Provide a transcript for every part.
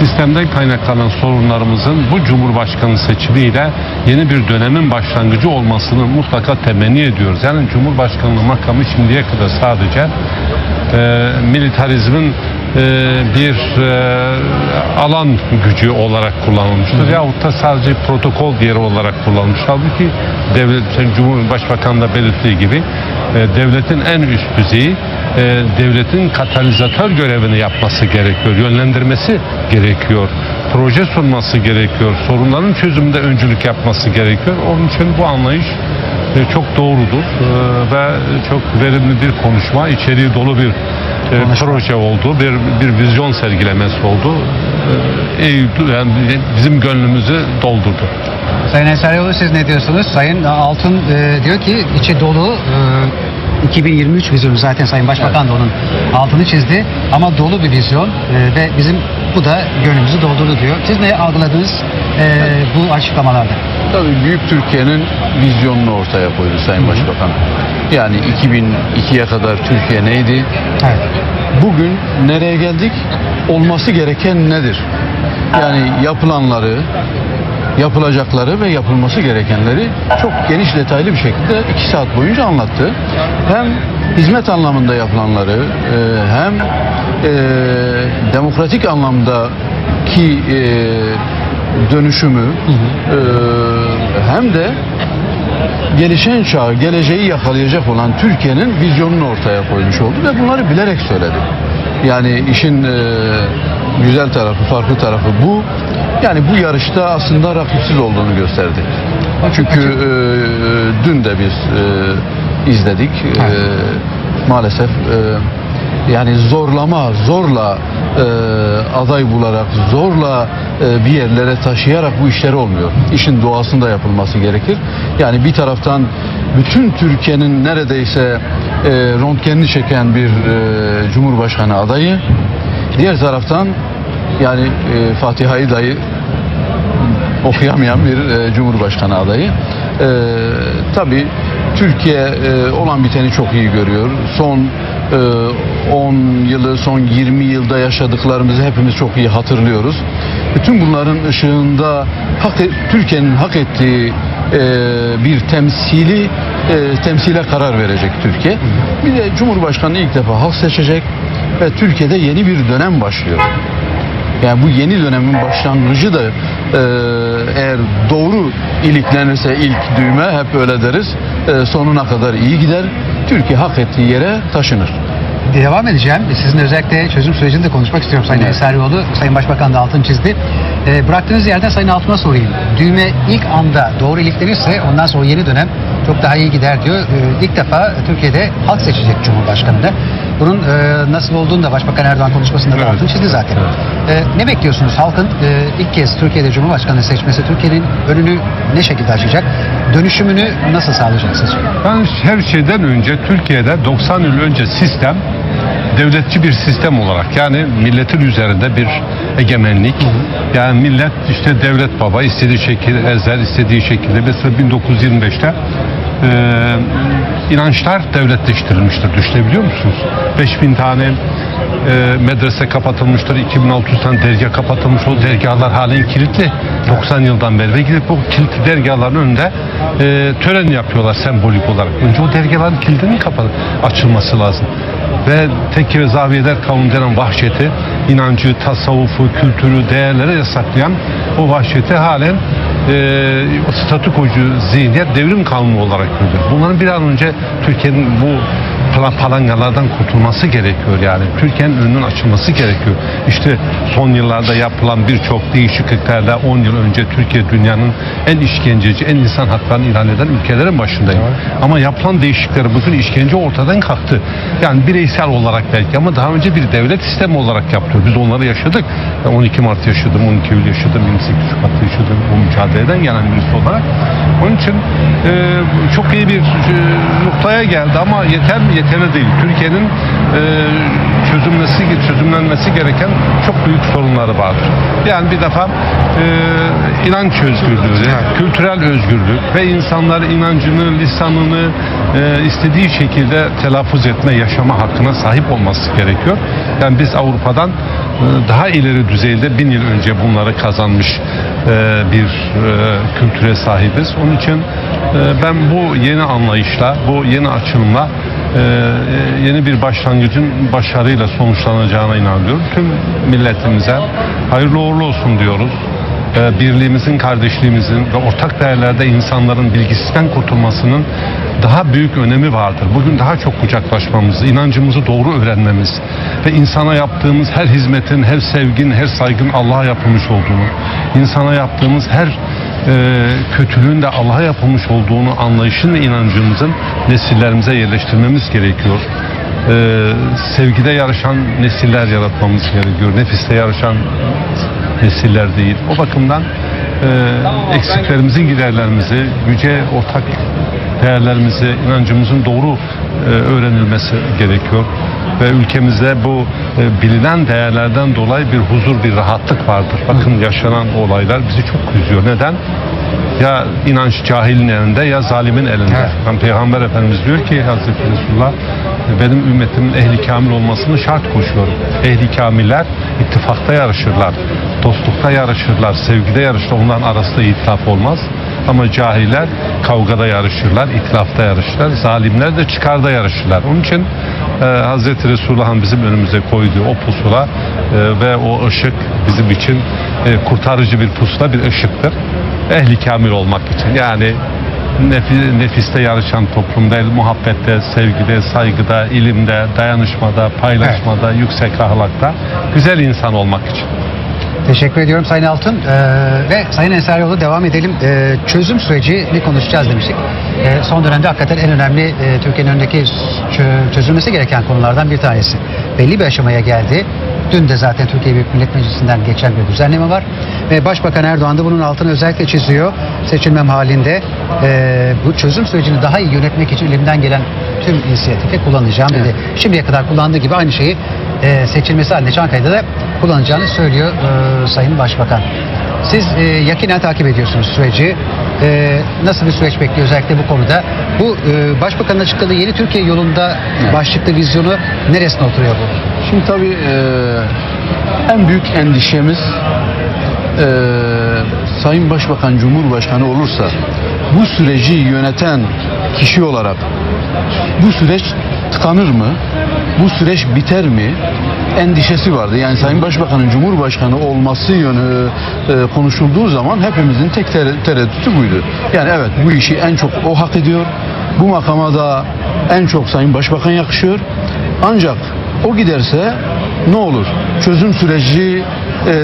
sistemden kaynaklanan sorunlarımızın bu Cumhurbaşkanı seçimiyle yeni bir dönemin başlangıcı olmasını mutlaka temenni ediyoruz. Yani Cumhurbaşkanlığı makamı şimdiye kadar sadece e, militarizmin e, bir e, alan gücü olarak kullanılmıştır. Yahut da sadece protokol diğeri olarak kullanılmıştır. Halbuki devlet, Cumhurbaşkanı da belirttiği gibi e, devletin en üst düzeyi e, devletin katalizatör görevini yapması gerekiyor. Yönlendirmesi gerekiyor. Proje sunması gerekiyor. Sorunların çözümünde öncülük yapması gerekiyor. Onun için bu anlayış e, çok doğrudur e, ve çok verimli bir konuşma, içeriği dolu bir e, proje oldu, bir bir vizyon sergilemesi oldu. E, yani bizim gönlümüzü doldurdu. Sayın Ensarioğlu siz ne diyorsunuz? Sayın Altun e, diyor ki içi dolu e, 2023 vizyonu zaten Sayın Başbakan da onun altını çizdi ama dolu bir vizyon e, ve bizim bu da gönlümüzü doldurdu diyor. Siz ne algıladınız e, bu açıklamalarda? Tabii Büyük Türkiye'nin vizyonunu ortaya koydu Sayın Başbakan. Yani 2002'ye kadar Türkiye neydi? Evet. Bugün nereye geldik? Olması gereken nedir? Yani yapılanları, yapılacakları ve yapılması gerekenleri çok geniş detaylı bir şekilde iki saat boyunca anlattı. Hem hizmet anlamında yapılanları e, hem e, demokratik anlamdaki e, dönüşümü hem de gelişen çağ, geleceği yakalayacak olan Türkiye'nin vizyonunu ortaya koymuş oldu ve bunları bilerek söyledi. Yani işin e, güzel tarafı, farklı tarafı bu. Yani bu yarışta aslında rakipsiz olduğunu gösterdi. Çünkü e, dün de biz e, izledik. E, maalesef e, yani zorlama, zorla e, aday bularak, zorla e, bir yerlere taşıyarak bu işler olmuyor. İşin doğasında yapılması gerekir. Yani bir taraftan bütün Türkiye'nin neredeyse e, röntgenini çeken bir e, Cumhurbaşkanı adayı, diğer taraftan yani e, Fatiha'yı dahi okuyamayan bir e, Cumhurbaşkanı adayı. E, tabii Türkiye e, olan biteni çok iyi görüyor. Son e, 10 yılı, son 20 yılda yaşadıklarımızı hepimiz çok iyi hatırlıyoruz. Bütün bunların ışığında e- Türkiye'nin hak ettiği e, bir temsili e, temsile karar verecek Türkiye. Bir de Cumhurbaşkanı ilk defa halk seçecek ve Türkiye'de yeni bir dönem başlıyor. Yani bu yeni dönemin başlangıcı da e, eğer doğru iliklenirse ilk düğme hep öyle deriz. e, sonuna kadar iyi gider. Türkiye hak ettiği yere taşınır. Devam edeceğim. Sizin özellikle çözüm sürecini de konuşmak istiyorum Sayın Evet. Ensarioğlu. Sayın Başbakan da altını çizdi. E, bıraktığınız yerden Sayın Altun'a sorayım. Düğme ilk anda doğru iliklenirse ondan sonra yeni dönem çok daha iyi gider diyor. E, ilk defa Türkiye'de halk seçecek Cumhurbaşkanı'nı. Bunun e, nasıl olduğunu da Başbakan Erdoğan konuşmasında da Evet. altını çizdi zaten. E, ne bekliyorsunuz? Halkın e, ilk kez Türkiye'de Cumhurbaşkanı seçmesi Türkiye'nin önünü ne şekilde açacak? Dönüşümünü nasıl sağlayacak sizce? Ben her şeyden önce Türkiye'de 90 yıl önce sistem devletçi bir sistem olarak yani milletin üzerinde bir egemenlik. Yani millet işte devlet baba istediği şekilde ezer, istediği şekilde mesela 1925'te e, inançlar devletleştirilmiştir. Düşünebiliyor musunuz? 5000 tane e, medrese kapatılmıştır. 2600 tane dergah kapatılmış. O dergahlar halen kilitli. 90 yıldan beri. Ve gidip bu kilitli dergahların önünde e, tören yapıyorlar sembolik olarak. Önce o dergahların kilidinin kapalı açılması lazım. Ve tekke ve zaviyeler kanunu denen vahşeti, inancı, tasavvufu, kültürü, değerleri yasaklayan o vahşeti halen e, statükocu zihniyet devrim kanunu olarak görüyor. Bunların bir an önce Türkiye'nin bu palangalardan kurtulması gerekiyor yani. Türkiye'nin önünün açılması gerekiyor. İşte son yıllarda yapılan birçok değişikliklerle 10 yıl önce Türkiye dünyanın en işkenceci, en insan haklarını ilan eden ülkelerin başındayım. Ama yapılan değişiklikler bugün işkence ortadan kalktı. Yani bireysel olarak belki ama daha önce bir devlet sistemi olarak yaptı. Biz onları yaşadık. Ben 12 Mart yaşadım, 12 Eylül yaşadım, 28 Şubat yaşadım bu mücadeleden gelen birisi olarak. Onun için e, çok iyi bir e, noktaya geldi ama yeter mi? Yeterli değil. Türkiye'nin e, çözümlesi, çözümlenmesi gereken çok büyük sorunları vardır. Yani bir defa e, inanç özgürlüğü, kültürel özgürlük ve insanlar inancını, lisanını e, istediği şekilde telaffuz etme, yaşama hakkına sahip olması gerekiyor. Yani biz Avrupa'dan daha ileri düzeyde bin yıl önce bunları kazanmış e, bir e, kültüre sahibiz. Onun için e, ben bu yeni anlayışla, bu yeni açılımla e, yeni bir başlangıcın başarıyla sonuçlanacağına inanıyorum. Tüm milletimize hayırlı uğurlu olsun diyoruz. E, birliğimizin, kardeşliğimizin ve ortak değerlerde insanların bilgisizden kurtulmasının daha büyük önemi vardır. Bugün daha çok kucaklaşmamız, inancımızı doğru öğrenmemiz ve insana yaptığımız her hizmetin, her sevgin, her saygın Allah'a yapılmış olduğunu, insana yaptığımız her kötülüğün de Allah'a yapılmış olduğunu anlayışın ve inancımızın nesillerimize yerleştirmemiz gerekiyor. E, sevgide yarışan nesiller yaratmamız gerekiyor. Nefiste yarışan nesiller değil. O bakımdan e, eksiklerimizin giderlerimizi, yüce ortak değerlerimizi, inancımızın doğru öğrenilmesi gerekiyor. Ve ülkemizde bu e, bilinen değerlerden dolayı bir huzur, bir rahatlık vardır. Bakın yaşanan olaylar bizi çok üzüyor. Neden? Ya inanç cahilin elinde ya zalimin elinde. Evet. Yani Peygamber Efendimiz diyor ki Hazreti Resulullah benim ümmetimin ehli kamil olmasını şart koşuyorum. Ehli kamiller ittifakta yarışırlar, dostlukta yarışırlar, sevgide yarışırlar. Onların arasında itilaf olmaz. Ama cahiller kavgada yarışırlar, itilafta yarışırlar. Zalimler de çıkarda yarışırlar. Onun için e, Hazreti Resulullah'ın bizim önümüze koyduğu o pusula e, ve o ışık bizim için e, kurtarıcı bir pusula bir ışıktır. Ehli kamil olmak için yani nefi- nefiste yarışan toplum değil, muhabbette, sevgide, saygıda, ilimde, dayanışmada, paylaşmada, yüksek ahlakta güzel insan olmak için. Teşekkür ediyorum Sayın Altın. Ee, ve Sayın Ensarioğlu devam edelim. Ee, çözüm sürecini konuşacağız demiştik. Ee, son dönemde hakikaten en önemli e, Türkiye'nin önündeki çö- çözülmesi gereken konulardan bir tanesi. Belli bir aşamaya geldi. Dün de zaten Türkiye Büyük Millet Meclisi'nden geçen bir düzenleme var. Ve Başbakan Erdoğan da bunun altını özellikle çiziyor. Seçilmem halinde e, bu çözüm sürecini daha iyi yönetmek için elimden gelen tüm inisiyatifi kullanacağım dedi. Şimdiye kadar kullandığı gibi aynı şeyi e, seçilmesi halinde Çankaya'da da kullanacağını söylüyor e, Sayın Başbakan. Siz e, yakinen takip ediyorsunuz süreci. E, nasıl bir süreç bekliyor özellikle bu konuda? Bu e, Başbakanın açıkladığı yeni Türkiye yolunda başlıklı vizyonu neresine oturuyor bu? Şimdi tabii e, en büyük endişemiz e, Sayın Başbakan Cumhurbaşkanı olursa bu süreci yöneten kişi olarak bu süreç tıkanır mı? Bu süreç biter mi? Endişesi vardı. Yani Sayın Başbakan'ın Cumhurbaşkanı olması yönü e, konuşulduğu zaman hepimizin tek tere- tereddütü buydu. Yani evet bu işi en çok o hak ediyor. Bu makama da en çok Sayın Başbakan yakışıyor. Ancak o giderse ne olur? Çözüm süreci e,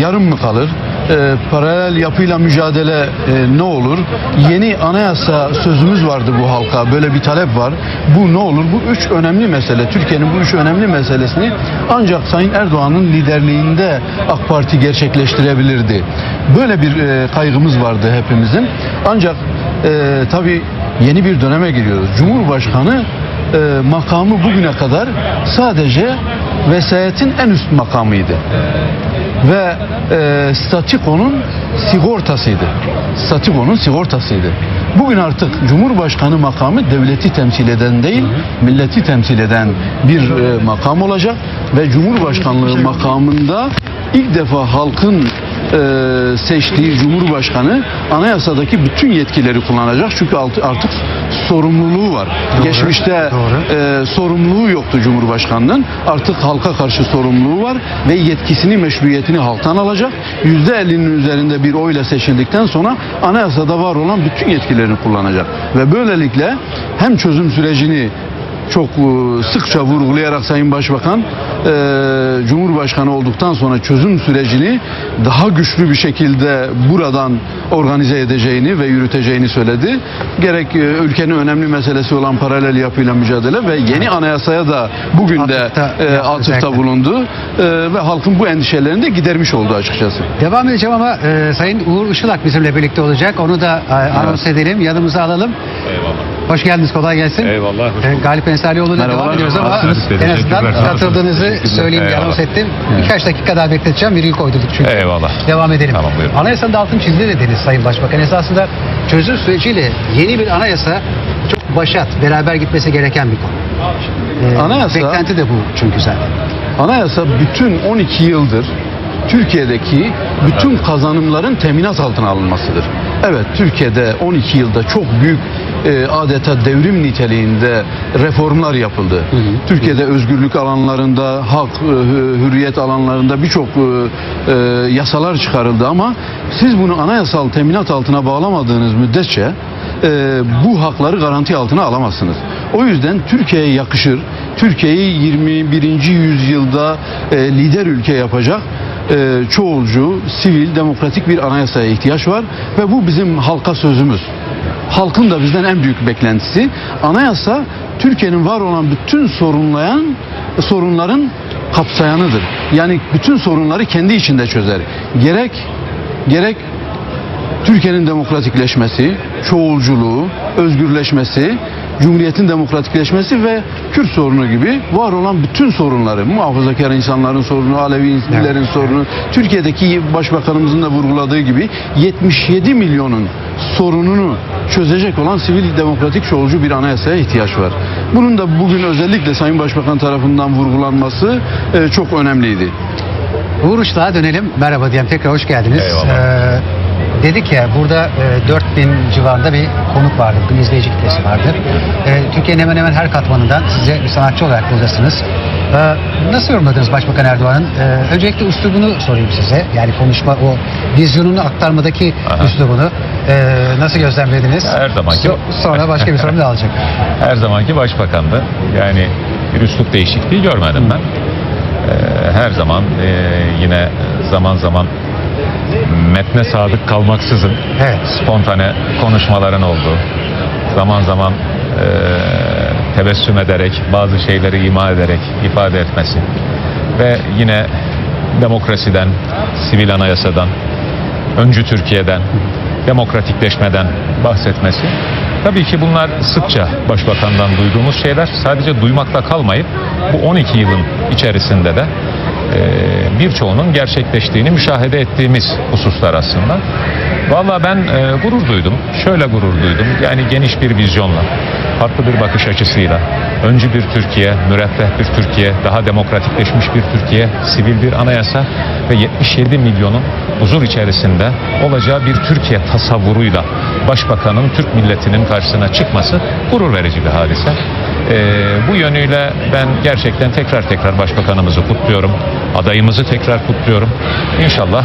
yarım mı kalır? E, paralel yapıyla mücadele e, ne olur? Yeni anayasa sözümüz vardı bu halka. Böyle bir talep var. Bu ne olur? Bu üç önemli mesele. Türkiye'nin bu üç önemli meselesini ancak Sayın Erdoğan'ın liderliğinde AK Parti gerçekleştirebilirdi. Böyle bir e, kaygımız vardı hepimizin. Ancak e, tabii yeni bir döneme giriyoruz. Cumhurbaşkanı e, makamı bugüne kadar sadece vesayetin en üst makamıydı. Ve e, statükonun sigortasıydı. Statükonun sigortasıydı. Bugün artık Cumhurbaşkanı makamı devleti temsil eden değil, milleti temsil eden bir e, makam olacak ve Cumhurbaşkanlığı makamında ilk defa halkın e, seçtiği Cumhurbaşkanı anayasadaki bütün yetkileri kullanacak. Çünkü artık sorumluluğu var. Geçmişte doğru. e, sorumluluğu yoktu Cumhurbaşkanının. Artık halka karşı sorumluluğu var ve yetkisini, meşruiyetini halktan alacak. Yüzde ellinin üzerinde bir oyla seçildikten sonra anayasada var olan bütün yetkilerini kullanacak. Ve böylelikle hem çözüm sürecini çok e, sıkça vurgulayarak Sayın Başbakan e, Cumhurbaşkanı olduktan sonra çözüm sürecini daha güçlü bir şekilde buradan organize edeceğini ve yürüteceğini söyledi. Gerek e, ülkenin önemli meselesi olan paralel yapıyla mücadele ve yeni anayasaya da bugün de Atıfta bulundu ve halkın bu endişelerini de gidermiş oldu açıkçası. Devam edeceğim ama e, Sayın Uğur Işılak bizimle birlikte olacak. Onu da e, anons edelim, yanımıza alalım. Hoş geldiniz, kolay gelsin. Eyvallah, hoş E. Galip Merhabalar, devam ediyoruz ama en azından Teşekkürler, sağ olun. katıldığınızı söyleyeyim, diye anons Eyvallah. ettim. Birkaç dakika daha bekleteceğim, virgül koyduk çünkü. Eyvallah. Devam edelim. Tamam, buyurun. Anayasanın da altını çizdi dediniz Sayın Başbakan. Esasında çözüm süreciyle yeni bir anayasa çok başat beraber gitmesi gereken bir konu. Ee, Anayasa- Beklenti de bu çünkü zaten. Anayasa bütün 12 yıldır Türkiye'deki bütün kazanımların teminat altına alınmasıdır. Evet Türkiye'de 12 yılda çok büyük e, adeta devrim niteliğinde reformlar yapıldı. hı. Türkiye'de özgürlük alanlarında, hak, e, hürriyet alanlarında birçok e, e, yasalar çıkarıldı ama siz bunu anayasal teminat altına bağlamadığınız müddetçe e, bu hakları garanti altına alamazsınız. O yüzden Türkiye'ye yakışır, Türkiye'yi 21. yüzyılda e, lider ülke yapacak e, çoğulcu, sivil, demokratik bir anayasaya ihtiyaç var ve bu bizim halka sözümüz. Halkın da bizden en büyük beklentisi anayasa Türkiye'nin var olan bütün sorunlayan sorunların kapsayanıdır. Yani bütün sorunları kendi içinde çözer. Gerek gerek Türkiye'nin demokratikleşmesi, çoğulculuğu, özgürleşmesi, Cumhuriyet'in demokratikleşmesi ve Kürt sorunu gibi var olan bütün sorunları, muhafazakar insanların sorunu, Alevilerin Evet. sorunu, Türkiye'deki başbakanımızın da vurguladığı gibi 77 milyonun sorununu çözecek olan sivil demokratik çoğulcu bir anayasaya ihtiyaç var. Bunun da bugün özellikle Sayın Başbakan tarafından vurgulanması e, çok önemliydi. Uğur Uçluğa dönelim. Merhaba diyelim. Tekrar hoş geldiniz. Eyvallah. Ee, dedik ya burada e, 4000 civarında bir konuk vardı. Bugün izleyici kitlesi vardı. Ee, Türkiye'nin hemen hemen her katmanından size bir sanatçı olarak buradasınız. Ee, nasıl yorumladınız Başbakan Erdoğan'ın? Ee, öncelikle üslubunu sorayım size. Yani konuşma o vizyonunu aktarmadaki Aha. üslubunu ee, nasıl gözlemlediniz? Her zamanki- So- sonra başka bir sorum da alacak. Her zamanki başbakandı. Yani bir üslup değişikliği görmedim ben. Ee, her zaman e, yine zaman zaman metne sadık kalmaksızın Evet. spontane konuşmaların olduğu, zaman zaman e, tebessüm ederek, bazı şeyleri ima ederek ifade etmesi ve yine demokrasiden, sivil anayasadan, öncü Türkiye'den, demokratikleşmeden bahsetmesi. Tabii ki bunlar sıkça başbakandan duyduğumuz şeyler. Sadece duymakla kalmayıp bu 12 yılın içerisinde de birçoğunun gerçekleştiğini müşahede ettiğimiz hususlar aslında. Vallahi ben e, gurur duydum. Şöyle gurur duydum. Yani geniş bir vizyonla, farklı bir bakış açısıyla, öncü bir Türkiye, müreffeh bir Türkiye, daha demokratikleşmiş bir Türkiye, sivil bir anayasa ve 77 milyonun huzur içerisinde olacağı bir Türkiye tasavvuruyla başbakanın Türk milletinin karşısına çıkması gurur verici bir hadise. Ee, bu yönüyle ben gerçekten tekrar tekrar başbakanımızı kutluyorum. Adayımızı tekrar kutluyorum. İnşallah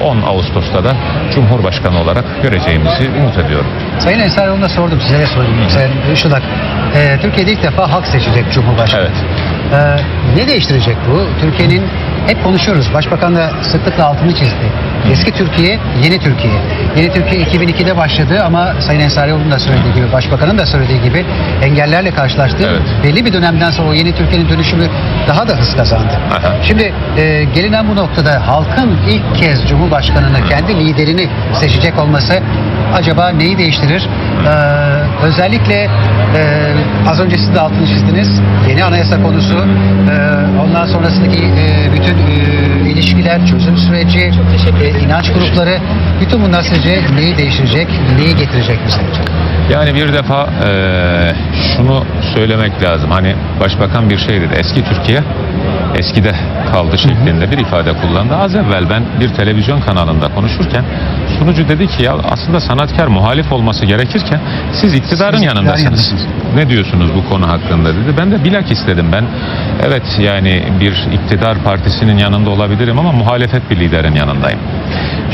e, 10 Ağustos'ta da Cumhurbaşkanı olarak göreceğimizi umut ediyorum. Sayın Ensarioğlu'na sordum size de sorayım. Sayın Işıldak, e, Türkiye'de ilk defa halk seçecek Cumhurbaşkanı. Evet. E, ne değiştirecek bu? Türkiye'nin hep konuşuyoruz. Başbakan da sıklıkla altını çizdi. Eski Türkiye, yeni Türkiye. Yeni Türkiye 2002'de başladı ama Sayın Ensarioğlu'nun da söylediği gibi, Başbakan'ın da söylediği gibi engellerle karşılaştı. Evet. Belli bir dönemden sonra o yeni Türkiye'nin dönüşümü daha da hız kazandı. Aha. Şimdi e, gelinen bu noktada halkın ilk kez Cumhurbaşkanı'nı, kendi liderini seçecek olması acaba neyi değiştirir? Ee, özellikle e, az önce siz de altını çizdiniz. Yeni anayasa konusu, e, ondan sonrasındaki e, bütün e, ilişkiler, çözüm süreci, e, inanç grupları, bütün bunlar sizce neyi değiştirecek, neyi getirecek bize? Yani bir defa eee, şunu söylemek lazım. Hani başbakan bir şey dedi. Eski Türkiye eskide kaldı şeklinde bir ifade kullandı. Az evvel ben bir televizyon kanalında konuşurken sunucu dedi ki ya aslında sanatkar muhalif olması gerekirken siz iktidarın Siz yanındasınız. Ne diyorsunuz bu konu hakkında dedi. Ben de bilak istedim ben. Evet yani bir iktidar partisinin yanında olabilirim ama muhalefet bir liderin yanındayım.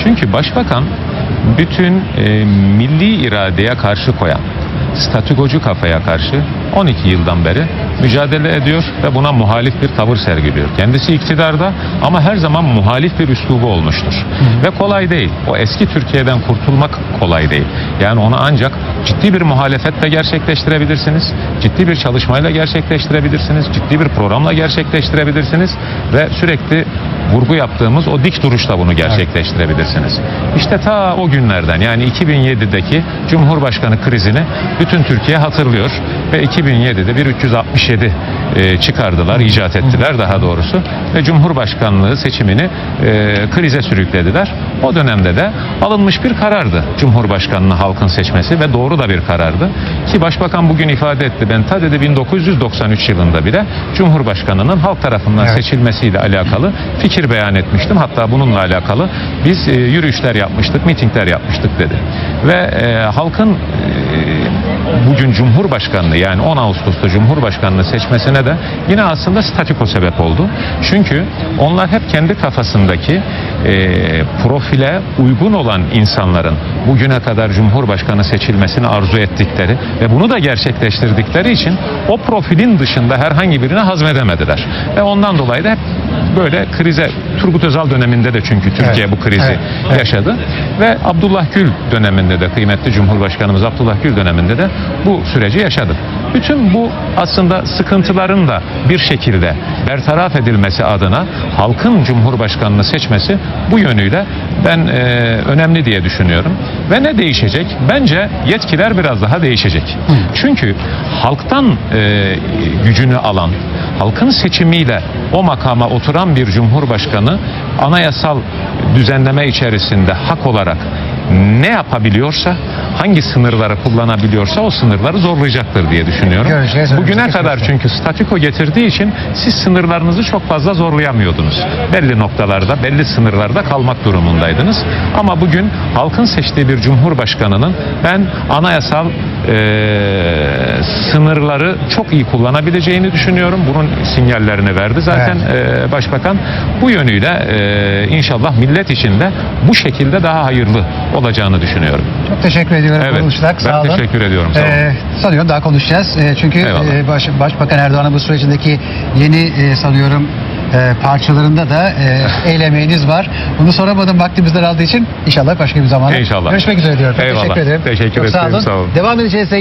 Çünkü başbakan bütün e, milli iradeye karşı koyan, statükocu kafaya karşı 12 yıldan beri mücadele ediyor ve buna muhalif bir tavır sergiliyor. Kendisi iktidarda ama her zaman muhalif bir üslubu olmuştur. Ve kolay değil. O eski Türkiye'den kurtulmak kolay değil. Yani onu ancak ciddi bir muhalefetle gerçekleştirebilirsiniz. Ciddi bir çalışmayla gerçekleştirebilirsiniz. Ciddi bir programla gerçekleştirebilirsiniz ve sürekli vurgu yaptığımız o dik duruşla bunu gerçekleştirebilirsiniz. İşte ta o günlerden yani 2007'deki Cumhurbaşkanı krizini bütün Türkiye hatırlıyor ve 2007'de bir 367 e, çıkardılar, icat ettiler daha doğrusu ve Cumhurbaşkanlığı seçimini e, krize sürüklediler. O dönemde de alınmış bir karardı Cumhurbaşkanlığı halkın seçmesi ve doğru da bir karardı. Ki Başbakan bugün ifade etti. Ben ta dedi 1993 yılında bile Cumhurbaşkanının halk tarafından Evet. seçilmesiyle alakalı fikir beyan etmiştim. Hatta bununla alakalı biz e, yürüyüşler yapmıştık, mitingler yapmıştık dedi. Ve e, halkın e, bugün Cumhurbaşkanlığı yani 10 Ağustos'ta Cumhurbaşkanlığı seçmesine de yine aslında statiko sebep oldu. Çünkü onlar hep kendi kafasındaki e, profile uygun olan insanların bugüne kadar Cumhurbaşkanı seçilmesini arzu ettikleri ve bunu da gerçekleştirdikleri için o profilin dışında herhangi birini hazmedemediler. Ve ondan dolayı da hep böyle krize Turgut Özal döneminde de çünkü Türkiye Evet. bu krizi Evet. Evet. yaşadı ve Abdullah Gül döneminde de kıymetli Cumhurbaşkanımız Abdullah Gül döneminde de bu süreci yaşadı. Bütün bu aslında sıkıntıların da bir şekilde bertaraf edilmesi adına halkın Cumhurbaşkanını seçmesi bu yönüyle ben e, önemli diye düşünüyorum. Ve ne değişecek? Bence yetkiler biraz daha değişecek. Çünkü halktan e, gücünü alan, halkın seçimiyle o makama oturan bir cumhurbaşkanı anayasal düzenleme içerisinde hak olarak ne yapabiliyorsa, hangi sınırları kullanabiliyorsa o sınırları zorlayacaktır diye düşünüyorum. Göreceğiz, Bugüne önümüzdeki kadar çünkü statiko getirdiği için siz sınırlarınızı çok fazla zorlayamıyordunuz. Belli noktalarda, belli sınırlarda kalmak durumundaydınız. Ama bugün halkın seçtiği bir cumhurbaşkanının ben anayasal eee, sınırları çok iyi kullanabileceğini düşünüyorum. Bunun sinyallerini verdi zaten eee, başbakan. Bu yönüyle eee, inşallah millet için de bu şekilde daha hayırlı olacağını düşünüyorum. Çok teşekkür ediyorum. Evet, Konuştuk. ben Sağ olun. teşekkür ediyorum, sağ olun. Ee, sanıyorum daha konuşacağız. Ee, çünkü Eyvallah. e, baş, Başbakan Erdoğan'ın bu sürecindeki yeni e, sanıyorum e, parçalarında da e, el emeğiniz var. Bunu soramadım vaktimiz daraldığı için. İnşallah başka bir zamanda. İnşallah. Görüşmek üzere diyorum. Eyvallah. Teşekkür ederim. Teşekkür Çok sağ ederim, olun. sağ olun. Devam edeceğiz.